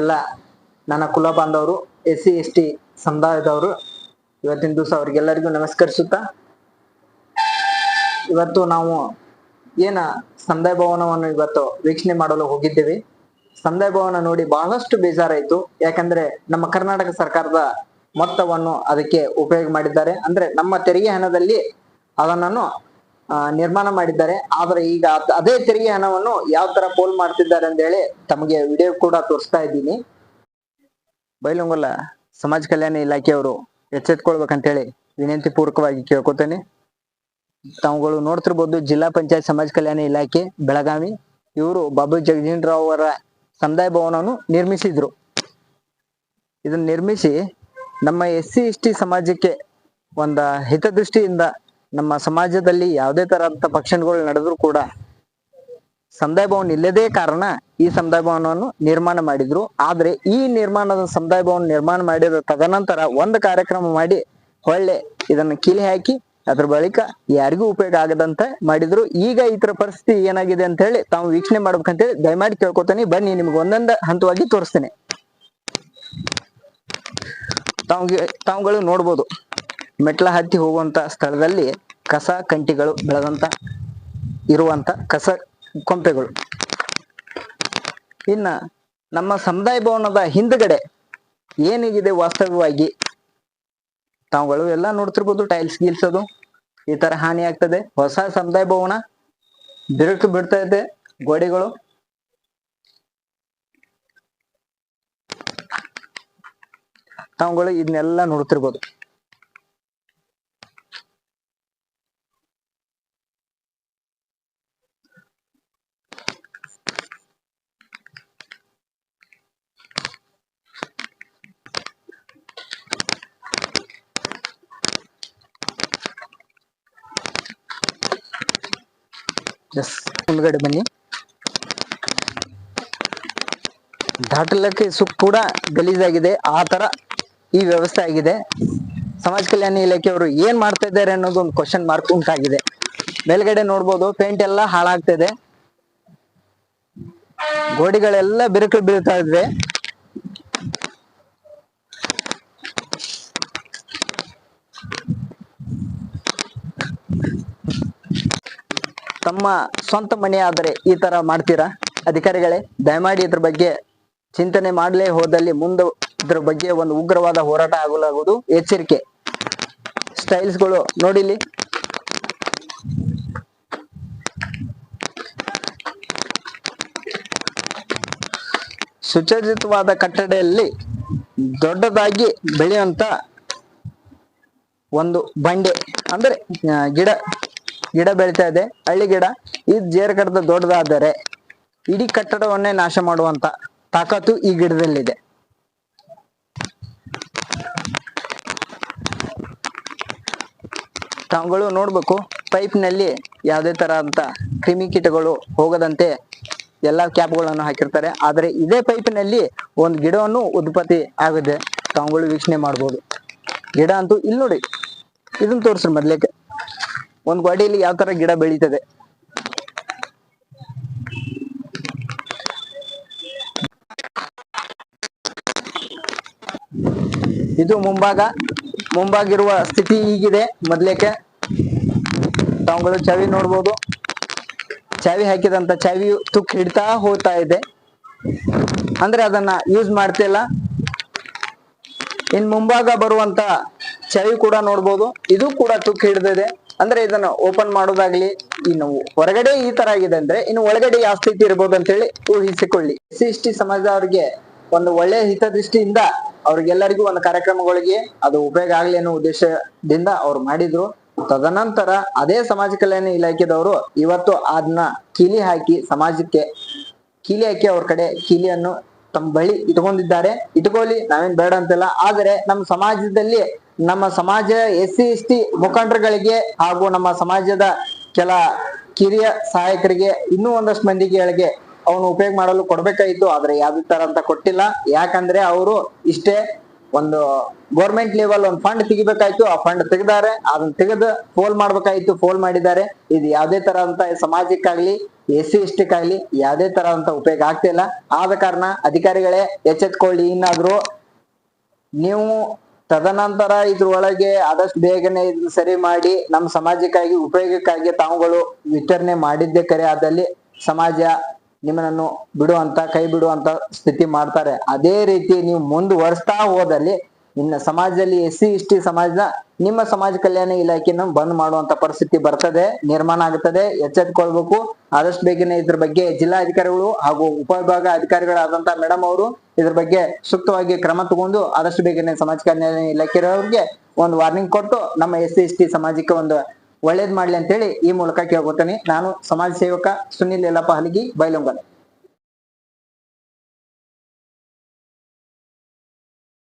ಎಲ್ಲ ನನ್ನ ಕುಲ ಬಾಂಧವರು ಎಸ್ ಸಿ ಎಸ್ ಟಿ ಸಮುದಾಯದವರು ಇವತ್ತಿನ ದಿವಸ ಅವ್ರಿಗೆಲ್ಲರಿಗೂ ನಮಸ್ಕರಿಸುತ್ತಾ, ಇವತ್ತು ನಾವು ಏನ ಸಮುದಾಯ ಭವನವನ್ನು ಇವತ್ತು ವೀಕ್ಷಣೆ ಮಾಡಲು ಹೋಗಿದ್ದೇವೆ. ಸಮುದಾಯ ಭವನ ನೋಡಿ ಬಹಳಷ್ಟು ಬೇಜಾರಾಯಿತು. ಯಾಕಂದ್ರೆ ನಮ್ಮ ಕರ್ನಾಟಕ ಸರ್ಕಾರದ ಮೊತ್ತವನ್ನು ಅದಕ್ಕೆ ಉಪಯೋಗ ಮಾಡಿದ್ದಾರೆ. ಅಂದ್ರೆ ನಮ್ಮ ತೆರಿಗೆ ಹಣದಲ್ಲಿ ಅದನ್ನು ನಿರ್ಮಾಣ ಮಾಡಿದ್ದಾರೆ. ಆದ್ರೆ ಈಗ ಅದೇ ತೆರಿಗೆ ಹಣವನ್ನು ಯಾವ ತರ ಪೋಲ್ ಮಾಡ್ತಿದ್ದಾರೆ ಅಂತ ಹೇಳಿ ತಮಗೆ ವಿಡಿಯೋ ಕೂಡ ತೋರಿಸ್ತಾ ಇದ್ದೀನಿ. ಬೈಲೊಂಗಲ ಸಮಾಜ ಕಲ್ಯಾಣ ಇಲಾಖೆಯವರು ಎಚ್ಚೆತ್ಕೊಳ್ಬೇಕಂತ ಹೇಳಿ ವಿನಂತಿ ಪೂರ್ವಕವಾಗಿ ಕೇಳ್ಕೊತೇನೆ. ತಾವುಗಳು ನೋಡ್ತಿರ್ಬೋದು ಜಿಲ್ಲಾ ಪಂಚಾಯತ್ ಸಮಾಜ ಕಲ್ಯಾಣ ಇಲಾಖೆ, ಬೆಳಗಾವಿ, ಇವರು ಬಾಬು ಜಗಜೀನ್ ರಾವ್ ಅವರ ಸಮುದಾಯ ಭವನವನ್ನು ನಿರ್ಮಿಸಿದ್ರು. ಇದನ್ನ ನಿರ್ಮಿಸಿ ನಮ್ಮ ಎಸ್ ಸಿ ಎಸ್ ಸಮಾಜಕ್ಕೆ ಒಂದ ಹಿತದೃಷ್ಟಿಯಿಂದ ನಮ್ಮ ಸಮಾಜದಲ್ಲಿ ಯಾವುದೇ ತರಹದ ಫಂಕ್ಷನ್ಗಳು ನಡೆದ್ರು ಕೂಡ ಸಮುದಾಯ ಭವನ ಇಲ್ಲದೇ ಕಾರಣ ಈ ಸಮುದಾಯ ಭವನವನ್ನು ನಿರ್ಮಾಣ ಮಾಡಿದ್ರು. ಆದ್ರೆ ಈ ನಿರ್ಮಾಣದ ಸಮುದಾಯ ಭವನ ನಿರ್ಮಾಣ ಮಾಡಿದ ತದನಂತರ ಒಂದು ಕಾರ್ಯಕ್ರಮ ಮಾಡಿ ಹೊಳ್ಳೆ ಇದನ್ನ ಕೀಲಿ ಹಾಕಿ ಅದ್ರ ಬಳಿಕ ಯಾರಿಗೂ ಉಪಯೋಗ ಆಗದಂತೆ ಮಾಡಿದ್ರು. ಈಗ ಇತರ ತರ ಪರಿಸ್ಥಿತಿ ಏನಾಗಿದೆ ಅಂತ ಹೇಳಿ ತಾವು ವೀಕ್ಷಣೆ ಮಾಡ್ಬೇಕಂತೇಳಿ ದಯಮಾಡಿ ಕೇಳ್ಕೊತೀನಿ. ಬನ್ನಿ, ನಿಮ್ಗೆ ಒಂದೊಂದ ಹಂತವಾಗಿ ತೋರಿಸ್ತೇನೆ. ತಾವು ತಾವುಗಳು ನೋಡ್ಬೋದು. ಮೆಟ್ಲ ಹತ್ತಿ ಹೋಗುವಂತ ಸ್ಥಳದಲ್ಲಿ ಕಸ ಕಂಟಿಗಳು ಬೆಳೆದಂತ ಇರುವಂತ ಕಸ ಕೊಂಪೆಗಳು. ಇನ್ನ ನಮ್ಮ ಸಮುದಾಯ ಭವನದ ಹಿಂದ್ಗಡೆ ಏನಿಗಿದೆ ವಾಸ್ತವವಾಗಿ? ತಾವುಗಳು ಎಲ್ಲ ನೋಡ್ತಿರ್ಬೋದು ಟೈಲ್ಸ್ ಗೀಲ್ಸ್ ಅದು. ಈ ತರ ಹಾನಿ ಆಗ್ತದೆ. ಹೊಸ ಸಮುದಾಯ ಭವನ ಬಿರುಕು ಬಿಡ್ತಾ ಇದೆ ಗೋಡೆಗಳು. ತಾವುಗಳು ಇದನ್ನೆಲ್ಲ ನೋಡ್ತಿರ್ಬೋದು. ಎಸ್ ಮುಂದ್ಗಡೆ ಬನ್ನಿ. ದಾಟಲಕ್ಕೆ ಸು ಕೂಡ ಗಲೀಜಾಗಿದೆ. ಆ ತರ ಈ ವ್ಯವಸ್ಥೆ ಆಗಿದೆ. ಸಮಾಜ ಕಲ್ಯಾಣ ಇಲಾಖೆಯವರು ಏನ್ ಮಾಡ್ತಾ ಇದ್ದಾರೆ ಅನ್ನೋದು ಒಂದು ಕ್ವಶನ್ ಮಾರ್ಕ್ ಉಂಟಾಗಿದೆ. ಮೇಲ್ಗಡೆ ನೋಡ್ಬೋದು ಪೇಂಟ್ ಎಲ್ಲ ಹಾಳಾಗ್ತಿದೆ ಗೋಡೆಗಳೆಲ್ಲ ಬಿರುಕು ಬೀಳ್ತಾ ಇದ್ವೆ ತಮ್ಮ ಸ್ವಂತ ಮನೆ ಆದರೆ ಈ ತರ ಮಾಡ್ತೀರಾ? ಅಧಿಕಾರಿಗಳೇ, ದಯಮಾಡಿ ಇದ್ರ ಬಗ್ಗೆ ಚಿಂತನೆ ಮಾಡಲೇ ಹೋದಲ್ಲಿ ಮುಂದೆ ಇದ್ರ ಬಗ್ಗೆ ಒಂದು ಉಗ್ರವಾದ ಹೋರಾಟ ಆಗಲಾಗುವುದು. ಎಚ್ಚರಿಕೆ. ಸ್ಟೈಲ್ಸ್ಗಳು ನೋಡಿಲಿ. ಸುಸಜ್ಜಿತವಾದ ಕಟ್ಟಡದಲ್ಲಿ ದೊಡ್ಡದಾಗಿ ಬೆಳೆಯುವಂತ ಒಂದು ಬಂಡೆ, ಅಂದ್ರೆ ಗಿಡ. ಗಿಡ ಬೆಳಿತಾ ಇದೆ. ಹಳ್ಳಿ ಗಿಡ. ಇದು ಜೇರ್ ದೊಡ್ಡದಾದರೆ ಇಡೀ ಕಟ್ಟಡವನ್ನೇ ನಾಶ ಮಾಡುವಂತ ತಾಕತ್ತು ಈ ಗಿಡದಲ್ಲಿದೆ. ತಾವುಗಳು ನೋಡ್ಬೇಕು ಪೈಪ್ನಲ್ಲಿ ಯಾವುದೇ ತರ ಅಂತ ಕ್ರಿಮಿಕೀಟಗಳು ಹೋಗದಂತೆ ಎಲ್ಲಾ ಕ್ಯಾಪ್ಗಳನ್ನು ಹಾಕಿರ್ತಾರೆ. ಆದ್ರೆ ಇದೇ ಪೈಪಿನಲ್ಲಿ ಒಂದು ಗಿಡವನ್ನು ಉತ್ಪತ್ತಿ ಆಗಿದೆ ತಾವುಗಳು ವೀಕ್ಷಣೆ ಮಾಡ್ಬೋದು. ಗಿಡ ಅಂತೂ ಇಲ್ಲಿ ನೋಡಿ. ಇದನ್ನ ತೋರಿಸ್ರಿ ಮೊದ್ಲೇಕೆ. ಒಂದ್ ಗೋಡೆಯಲ್ಲಿ ಯಾವ ತರ ಗಿಡ ಬೆಳೀತದೆ? ಇದು ಮುಂಭಾಗ. ಮುಂಭಾಗಿರುವ ಸ್ಥಿತಿ ಹೀಗಿದೆ ಮೊದ್ಲೇಕೆ. ತಾವುಗಳು ಚಾವಿ ನೋಡ್ಬೋದು. ಚಾವಿ ಹಾಕಿದಂತ ಚಾವಿಯು ತುಕ್ ಹಿಡ್ತಾ ಹೋಗ್ತಾ ಇದೆ. ಅಂದ್ರೆ ಅದನ್ನ ಯೂಸ್ ಮಾಡ್ತಿಲ್ಲ. ಇನ್ ಮುಂಭಾಗ ಬರುವಂತ ಚಾವಿ ಕೂಡ ನೋಡ್ಬೋದು. ಇದು ಕೂಡ ತುಕ್ ಹಿಡಿದಿದೆ. ಅಂದ್ರೆ ಇದನ್ನ ಓಪನ್ ಮಾಡೋದಾಗ್ಲಿ, ಇನ್ನು ಹೊರಗಡೆ ಈ ತರ ಆಗಿದೆ ಅಂದ್ರೆ ಇನ್ನು ಒಳಗಡೆ ಯಾವ ಸ್ಥಿತಿ ಇರ್ಬೋದು ಅಂತ ಹೇಳಿ ಊಹಿಸಿಕೊಳ್ಳಿ. ಸಿ ಎಸ್ ಟಿ ಸಮಾಜದವರಿಗೆ ಒಂದು ಒಳ್ಳೆ ಹಿತದೃಷ್ಟಿಯಿಂದ ಅವ್ರಿಗೆಲ್ಲರಿಗೂ ಒಂದು ಕಾರ್ಯಕ್ರಮಗಳಿಗೆ ಅದು ಉಪಯೋಗ ಆಗ್ಲಿ ಅನ್ನೋ ಉದ್ದೇಶದಿಂದ ಅವ್ರು ಮಾಡಿದ್ರು. ತದನಂತರ ಅದೇ ಸಮಾಜ ಕಲ್ಯಾಣ ಇಲಾಖೆದವರು ಇವತ್ತು ಅದನ್ನ ಕೀಲಿ ಹಾಕಿ ಸಮಾಜಕ್ಕೆ, ಕೀಲಿ ಹಾಕಿ ಅವ್ರ ಕಡೆ ಕೀಲಿಯನ್ನು ತಮ್ಮ ಬಳಿ ಇಟ್ಕೊಂಡಿದ್ದಾರೆ. ಇಟ್ಕೊಳ್ಳಿ, ನಾವೇನ್ ಬೇಡ ಅಂತಿಲ್ಲ, ಆದರೆ ನಮ್ಮ ಸಮಾಜದಲ್ಲಿ ನಮ್ಮ ಸಮಾಜ ಎಸ್ ಸಿ ಎಸ್ ಮುಖಂಡರುಗಳಿಗೆ ಹಾಗೂ ನಮ್ಮ ಸಮಾಜದ ಕೆಲ ಕಿರಿಯ ಸಹಾಯಕರಿಗೆ ಇನ್ನೂ ಒಂದಷ್ಟು ಮಂದಿಗಳಿಗೆ ಅವನು ಉಪಯೋಗ ಮಾಡಲು ಕೊಡ್ಬೇಕಾಗಿತ್ತು, ಆದ್ರೆ ಯಾವ ತರ ಅಂತ ಕೊಟ್ಟಿಲ್ಲ. ಯಾಕಂದ್ರೆ ಅವರು ಇಷ್ಟೇ ಒಂದು ಗೌರ್ಮೆಂಟ್ ಲೆವೆಲ್ ಒಂದು ಫಂಡ್ ತೆಗಿಬೇಕಾಯ್ತು, ಆ ಫಂಡ್ ತೆಗೆದಾರೆ, ಅದನ್ನ ತೆಗೆದು ಫೋಲ್ ಮಾಡ್ಬೇಕಾಯ್ತು ಫೋಲ್ ಮಾಡಿದ್ದಾರೆ. ಇದು ಯಾವ್ದೇ ತರ ಅಂತ ಸಮಾಜಕ್ಕಾಗ್ಲಿ ಎಸ್ ಸಿ ಎಸ್ ಟಿಗಾಗ್ಲಿ ತರ ಅಂತ ಉಪಯೋಗ ಆಗ್ತಿಲ್ಲ ಆದ ಕಾರಣ ಅಧಿಕಾರಿಗಳೇ ಎಚ್ಚೆತ್ಕೊಳ್ಳಿ. ಇನ್ನಾದ್ರೂ ನೀವು ತದನಂತರ ಇದ್ರೊಳಗೆ ಆದಷ್ಟು ಬೇಗನೆ ಇದನ್ನ ಸರಿ ಮಾಡಿ ನಮ್ಮ ಸಮಾಜಕ್ಕಾಗಿ, ಉಪಯೋಗಕ್ಕಾಗಿ ತಾವುಗಳು ವಿತರಣೆ ಮಾಡಿದ್ದೆ ಕರೆ. ಆದಲ್ಲಿ ಸಮಾಜ ನಿಮ್ಮನ್ನು ಬಿಡುವಂತ, ಕೈ ಬಿಡುವಂತ ಸ್ಥಿತಿ ಮಾಡ್ತಾರೆ. ಅದೇ ರೀತಿ ನೀವು ಮುಂದುವರ್ಸ್ತಾ ಹೋದಲ್ಲಿ ಇನ್ನು ಸಮಾಜದಲ್ಲಿ ಎಸ್ ಸಿ, ಎಸ್ ಟಿ ಸಮಾಜ ನಿಮ್ಮ ಸಮಾಜ ಕಲ್ಯಾಣ ಇಲಾಖೆಯನ್ನು ಬಂದ್ ಮಾಡುವಂತ ಪರಿಸ್ಥಿತಿ ಬರ್ತದೆ, ನಿರ್ಮಾಣ ಆಗುತ್ತದೆ ಎಚ್ಚೆತ್ಕೊಳ್ಬೇಕು. ಆದಷ್ಟು ಬೇಗನೆ ಇದ್ರ ಬಗ್ಗೆ ಜಿಲ್ಲಾಧಿಕಾರಿಗಳು ಹಾಗೂ ಉಪವಿಭಾಗ ಅಧಿಕಾರಿಗಳಾದಂತ ಮೇಡಮ್ ಅವರು ಇದ್ರ ಬಗ್ಗೆ ಸೂಕ್ತವಾಗಿ ಕ್ರಮ ತಗೊಂಡು ಆದಷ್ಟು ಬೇಗನೆ ಸಮಾಜ ಕಲ್ಯಾಣ ಇಲಾಖೆಯವರಿಗೆ ಒಂದು ವಾರ್ನಿಂಗ್ ಕೊಟ್ಟು ನಮ್ಮ ಎಸ್ ಸಿ, ಎಸ್ ಸಮಾಜಕ್ಕೆ ಒಂದು ಒಳ್ಳೇದ್ ಮಾಡ್ಲಿ ಅಂತ ಹೇಳಿ ಈ ಮೂಲಕ ಕೇಳ್ಕೊತೇನೆ. ನಾನು ಸಮಾಜ ಸೇವಕ ಸುನಿಲ್ ಯಲ್ಲಪ್ಪ ಹಲಗಿ, ಬೈಲೊಂಗಲ್.